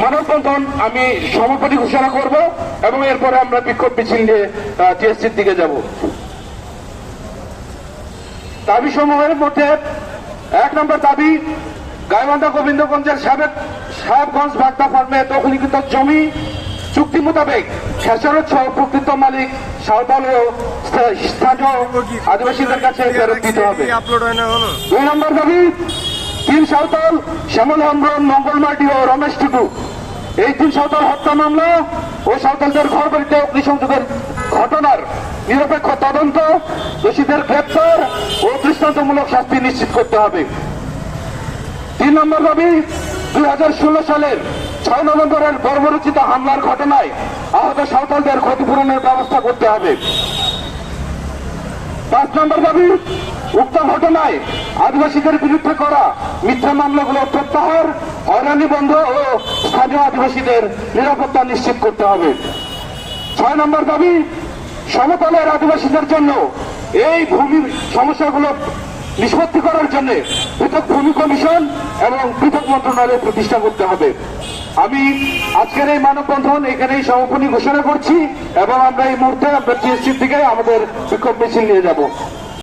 মানববন্ধন আমি সমাপনী ঘোষণা করব এবং এরপরে আমরা বিক্ষোভ মিছিল নিয়ে টিএসসির দিকে যাব। দাবি সমূহের মধ্যে এক নম্বর দাবি গাইবান্ধা গোবিন্দগঞ্জের সাবেক সাহেবগঞ্জ বাগদা ফার্মে দখলীকৃত জমি চুক্তি মোতাবেক খেসারত সহ প্রকৃত মালিক সাঁওতাল ও স্থানীয় আদিবাসীদের কাছে ফেরত দিতে হবে। দুই নম্বর দাবি তিন সাঁওতাল, শ্যামল হেমব্রম মঙ্গলমাটি ও রমেশ টুটু এই তিন সাঁওতাল হত্যা মামলা ও সাঁওতালদের ঘর বাড়িতে অগ্নিসংযোগের ঘটনার নিরপেক্ষ তদন্ত, দোষীদের গ্রেপ্তার ও দৃষ্টান্তমূলক শাস্তি নিশ্চিত করতে হবে। তিন নম্বর দাবি, দুই হাজার ষোলো সালের ছয় নভেম্বরের বর্বরচিত হামলার ঘটনায় আহত সাঁওতালদের ক্ষতিপূরণের ব্যবস্থা করতে হবে। পাঁচ নম্বর দাবি উক্ত ঘটনায় আদিবাসীদের বিরুদ্ধে করা মিথ্যা মামলাগুলো প্রত্যাহার, হয়রানি বন্ধ ও স্থানীয় আদিবাসীদের নিরাপত্তা নিশ্চিত করতে হবে। ছয় নম্বর দাবি, সমতলের আদিবাসীদের জন্য এই ভূমি সমস্যাগুলো নিষ্পত্তি করার জন্য পৃথক ভূমি কমিশন এবং পৃথক মন্ত্রণালয় প্রতিষ্ঠা করতে হবে। আমি আজকের এই মানববন্ধন এখানেই সমাপনী ঘোষণা করছি এবং আমরা এই মুহূর্তে আমরা টিএসসির দিকে আমাদের বিক্ষোভ মিছিল নিয়ে যাব।